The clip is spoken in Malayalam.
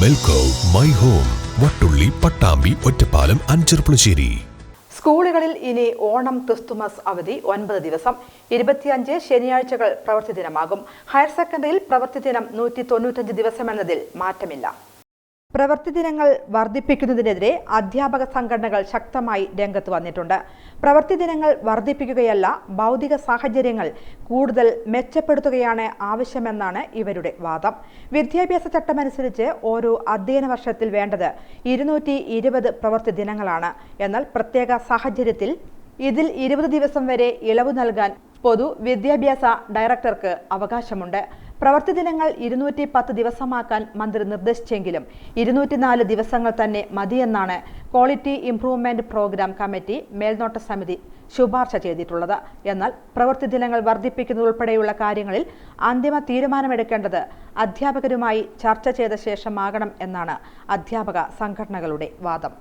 മെൽക്കോ മൈ ഹോം വട്ടുള്ളി പട്ടാമ്പി ഒറ്റപ്പാലം അഞ്ചർപ്പുളശ്ശേരി സ്കൂളുകളിൽ ഇനി ഓണം ക്രിസ്തുമസ് അവധി ഒൻപത് ദിവസം. ഇരുപത്തിയഞ്ച് ശനിയാഴ്ചകൾ പ്രവൃത്തി ദിനമാകും. ഹയർ സെക്കൻഡറിയിൽ പ്രവൃത്തി ദിനം നൂറ്റി തൊണ്ണൂറ്റഞ്ച് ദിവസമെന്നതിൽ മാറ്റമില്ല. പ്രവൃത്തി ദിനങ്ങൾ വർദ്ധിപ്പിക്കുന്നതിനെതിരെ അധ്യാപക സംഘടനകൾ ശക്തമായി രംഗത്ത് വന്നിട്ടുണ്ട്. പ്രവൃത്തി ദിനങ്ങൾ വർദ്ധിപ്പിക്കുകയല്ല ഭൗതിക സാഹചര്യങ്ങൾ കൂടുതൽ മെച്ചപ്പെടുത്തുകയാണ് ആവശ്യമെന്നാണ് ഇവരുടെ വാദം. വിദ്യാഭ്യാസ ചട്ടമനുസരിച്ച് ഓരോ അധ്യയന വർഷത്തിൽ വേണ്ടത് ഇരുന്നൂറ്റി ഇരുപത് പ്രവൃത്തി ദിനങ്ങളാണ്. എന്നാൽ പ്രത്യേക സാഹചര്യത്തിൽ ഇതിൽ ഇരുപത് ദിവസം വരെ ഇളവ് നൽകാൻ പൊതു വിദ്യാഭ്യാസ ഡയറക്ടർക്ക് അവകാശമുണ്ട്. പ്രവൃത്തി ദിനങ്ങൾ ഇരുന്നൂറ്റി പത്ത് ദിവസമാക്കാൻ മന്ത്രി നിർദ്ദേശിച്ചെങ്കിലും ഇരുന്നൂറ്റിനാല് ദിവസങ്ങൾ തന്നെ മതിയെന്നാണ് ക്വാളിറ്റി ഇംപ്രൂവ്മെന്റ് പ്രോഗ്രാം കമ്മിറ്റി മേൽനോട്ട സമിതി ശുപാർശ ചെയ്തിട്ടുള്ളത്. എന്നാൽ പ്രവൃത്തി ദിനങ്ങൾ വർദ്ധിപ്പിക്കുന്നതുൾപ്പെടെയുള്ള കാര്യങ്ങളിൽ അന്തിമ തീരുമാനമെടുക്കേണ്ടത് അധ്യാപകരുമായി ചർച്ച ചെയ്ത ശേഷമാകണം എന്നാണ് അധ്യാപക സംഘടനകളുടെ വാദം.